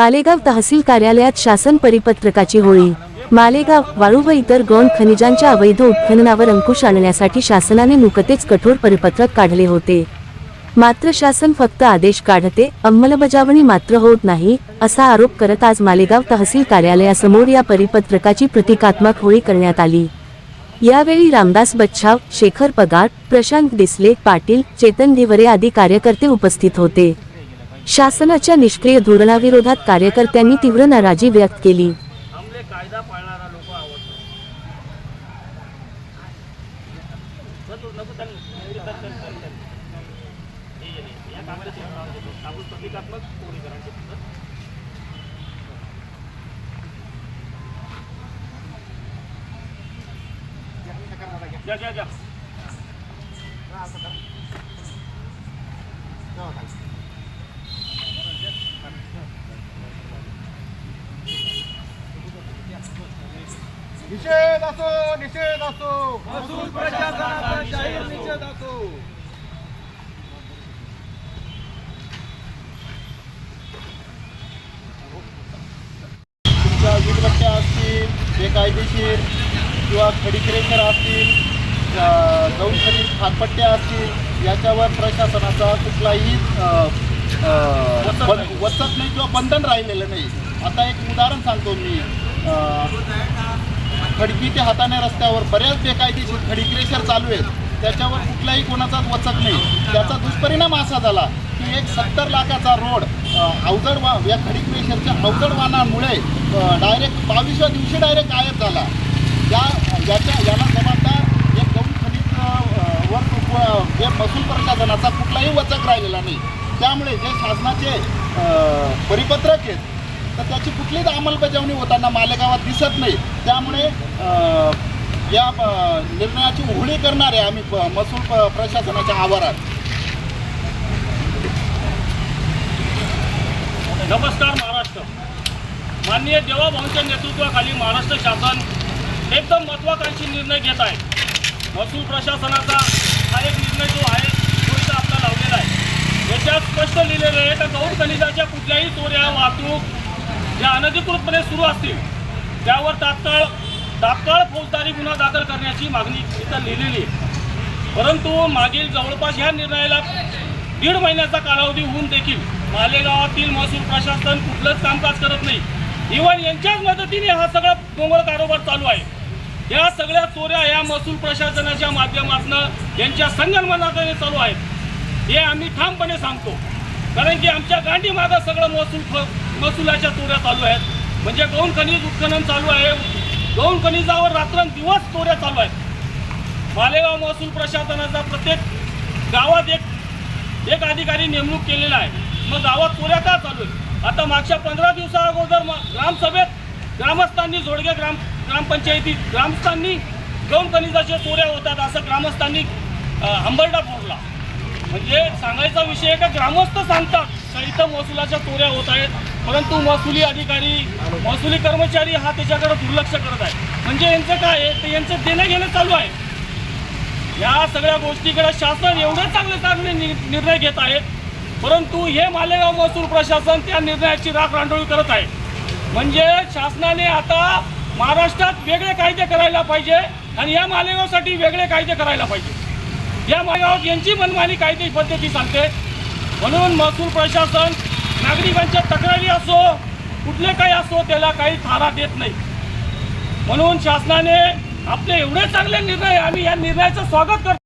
मालेगाव तहसील कार्यालयात शासन परिपत्रकाची होळी. मालेगाव वाळू व इतर गौण खनिजांच्या अवैध उत्खननावर अंकुश आणण्यासाठी शासनाने नुकतेच कठोर परिपत्रक काढले होते. मात्र शासन फक्त आदेश काढते अंमलबजावणी मात्र होत नाही असा आरोप करत आज मालेगाव तहसील कार्यालयासमोर या परिपत्रकाची प्रतिकात्मक होळी करण्यात आली. यावेळी रामदास बच्छाव शेखर पगार प्रशांत डिसले पाटील चेतन धिवरे आदी कार्यकर्ते उपस्थित होते. शासनाच्या निष्क्रिय धोरणाविरोधात कार्यकर्त्यांनी तीव्र नाराजी व्यक्त केली आमले कायदा पाळणारा लोक आवडतो चल तू नको चल. चल, चल, चल, चल, चल. ये, ये, ये. या कामाला ते नाव देतो. आपण प्रतिकात्मक कोणी करायचे फक्त. घ्या, घ्या, घ्या. निषेध असो निषेध असो तुमच्या असतील बेकायदेशीर किंवा खडीक्रेशर असतील गौण खनिज खातपट्ट्या असतील याच्यावर प्रशासनाचा कुठलाही. वचक नाही किंवा बंधन राहिलेलं नाही आता एक उदाहरण सांगतो मी खडकीच्या हाताने रस्त्यावर बऱ्याच बेकायदेशीर खडीक्रेशर चालू आहेत. त्याच्यावर कुठलाही कोणाचाच वचक नाही. त्याचा दुष्परिणाम असा झाला की एक सत्तर लाखाचा रोड अवजड वा या खडीक्रेशरच्या अवजड वाहनामुळे डायरेक्ट बावीसव्या दिवशी डायरेक्ट गायब झाला. या याच्या याला जबाबदार एक गौण खनिज वर हे जे महसूल प्रशासनाचा कुठलाही वचक राहिलेला नाही. त्यामुळे जे शासनाचे परिपत्रक आहेत तर त्याची कुठलीच अंमलबजावणी होताना मालेगावात दिसत नाही. त्यामुळे या निर्णयाची उघडी करणार आहे आम्ही प- महसूल प्रशासनाच्या आवारात. नमस्कार महाराष्ट्र. माननीय देवाभाऊंच्या नेतृत्वाखाली महाराष्ट्र शासन एकदम महत्त्वाकांक्षी निर्णय घेत आहे. महसूल प्रशासनाचा हा एक निर्णय जो आहे तो इथं आपला लावलेला आहे. याच्यात स्पष्ट लिहिलेलं आहे का गौर खनिजाच्या कुठल्याही चोऱ्या वाहतूक ज्या अनधिकृतपणे सुरू असतील त्यावर तात्काळ तात्काळ फौजदारी गुन्हा दाखल करण्याची मागणी इथं लिहिलेली आहे. परंतु मागील जवळपास ह्या निर्णयाला दीड महिन्याचा कालावधी होऊन देखील मालेगावातील महसूल प्रशासन कुठलंच कामकाज करत नाही. इव्हन यांच्याच मदतीने हा सगळा डोंगर कारोबार चालू आहे. या सगळ्या चोऱ्या या महसूल प्रशासनाच्या माध्यमातून यांच्या संगणमनाने चालू आहेत. हे आम्ही ठामपणे सांगतो. कारण की आमच्या गांडी मागं सगळं महसूल महसुलाच्या चोऱ्या चालू आहेत. म्हणजे गौण खनिज उत्खनन चालू आहे. गौण खनिजावर रात्रंदिवस चोऱ्या चालू आहेत. मालेगाव महसूल प्रशासनाचा प्रत्येक गावात एक एक अधिकारी नेमणूक केलेला आहे. मग गावात चोऱ्या का चालू आहेत? आता मागच्या पंधरा दिवसा अगोदर म- ग्रामसभेत ग्रामस्थांनी जोडगे ग्राम ग्रामपंचायतीत ग्रामस्थांनी गौण खनिजाच्या चोऱ्या होतात असं ग्रामस्थांनी हंबरडा फोडला. म्हणजे सांगायचा विषय का? ग्रामस्थ सांगतात. इथं महसुलाच्या चोऱ्या होत आहेत. परंतु महसुली अधिकारी महसुली कर्मचारी हा त्याच्याकडे दुर्लक्ष करत आहे. म्हणजे यांचं काय आहे? तर यांचं देणं घेणं चालू आहे. या सगळ्या गोष्टीकडे शासन एवढे चांगले चांगले नि- निर्णय घेत आहेत. परंतु हे मालेगाव महसूल प्रशासन त्या निर्णयाची राख रांडोळी करत आहे. म्हणजे शासनाने आता महाराष्ट्रात वेगळे कायदे करायला पाहिजे आणि या मालेगावसाठी वेगळे कायदे करायला पाहिजे. या मालेगावात यांची मनमानी कायदे पद्धती सांगते. म्हणून महसूल प्रशासन नागरिकांच्या तक्रारी असो कुठले काही असो त्याला काही थारा देत नाही. म्हणून शासनाने आपले एवढे चांगले निर्णय आम्ही या निर्णयाचं स्वागत करतो.